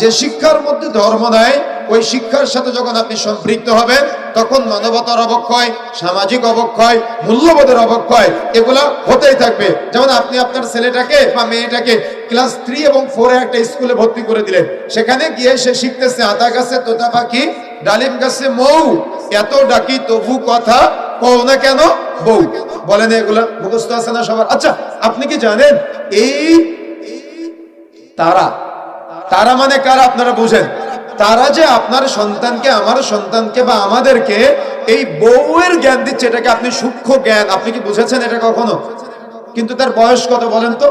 যে শিক্ষার মধ্যে ধর্ম নাই ওই শিক্ষার সাথে যখন আপনি সম্পৃক্ত হবেন, তখন মানবতার অবক্ষয়, সামাজিক অবক্ষয়, মূল্যবোধের অবক্ষয়, এগুলা হতেই থাকবে। যেমন আপনি আপনার ছেলেটাকে বা মেয়েটাকে ক্লাস থ্রি এবং ফোরে একটা স্কুলে ভর্তি করে দিলেন। সেখানে গিয়ে সে শিখতেছে আতা গাছে তোতা পাখি, ডালিম গাছে মৌ, এত ডাকি তবু কথা কও না কেন বউ? বলেন এগুলা মুখস্থ আছে না সবার? আচ্ছা আপনি কি জানেন? এই তারা তারা মানে কারা আপনারা বুঝেন? তারা যে আপনার সন্তানকে, আমার সন্তানকে বা আমাদেরকে এই বউয়ের জ্ঞান দিচ্ছে, এটাকে আপনি সূক্ষ্ম জ্ঞান, আপনি কি বুঝেছেন এটা কখনো? কিন্তু তার বয়স কত বলেন তো?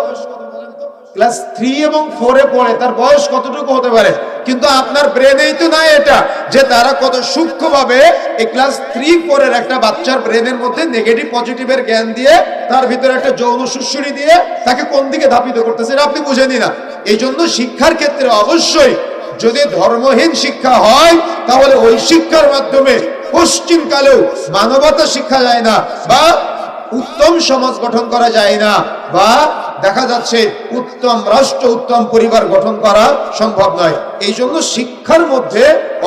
ক্লাস থ্রি এবং ফোরে পড়ে, তার বয়স কতটুকু হতে পারে? কিন্তু আপনার ব্রেনেই তো নাই এটা, যে তারা কত সূক্ষ্মভাবে এই ক্লাস থ্রি, ফোরের একটা বাচ্চার ব্রেনের মধ্যে নেগেটিভ পজিটিভের জ্ঞান দিয়ে, তার ভিতরে একটা যৌন সুশ্রী দিয়ে তাকে কোন দিকে ধাপিত করতেছে এটা আপনি বুঝেনি না। এই জন্য শিক্ষার ক্ষেত্রে অবশ্যই যদি ধর্মহীন শিক্ষা হয়, তাহলে ওই শিক্ষার মাধ্যমে পশ্চিম কালেও মানবতা শিক্ষা যায় না বা উত্তম সমাজ গঠন করা যায় না বা দেখা যাচ্ছে উত্তম রাষ্ট্র, উত্তম পরিবার গঠন করা সম্ভব নয়। এই জন্য শিক্ষার মধ্যে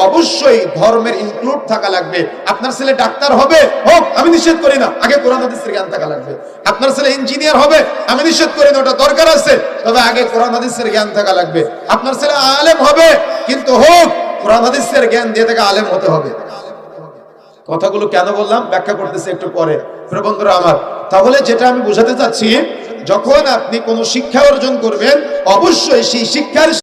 অবশ্যই ধর্মের ইনক্লুড থাকা লাগবে। আপনার ছেলে ডাক্তার হবে, হোক, আমি নিষেধ করি না। আগে কোরআন হাদিসের জ্ঞান থাকা লাগবে। আপনার ছেলে ইঞ্জিনিয়ার হবে, আমি নিষেধ করি না, ওটা দরকার আছে। তবে আগে কোরআন হাদিসের জ্ঞান থাকা লাগবে। আপনার ছেলে আলেম হবে, কিন্তু হোক, কোরআন হাদিসের জ্ঞান দিয়ে তাকে আলেম হতে হবে। কথাগুলো কেন বললাম? ব্যাখ্যা করতেছি একটু পরে। প্রিয় বন্ধুরা আমার, তাহলে যেটা আমি বোঝাতে চাচ্ছি যখন আপনি কোনো শিক্ষা অর্জন করবেন অবশ্যই সেই শিক্ষার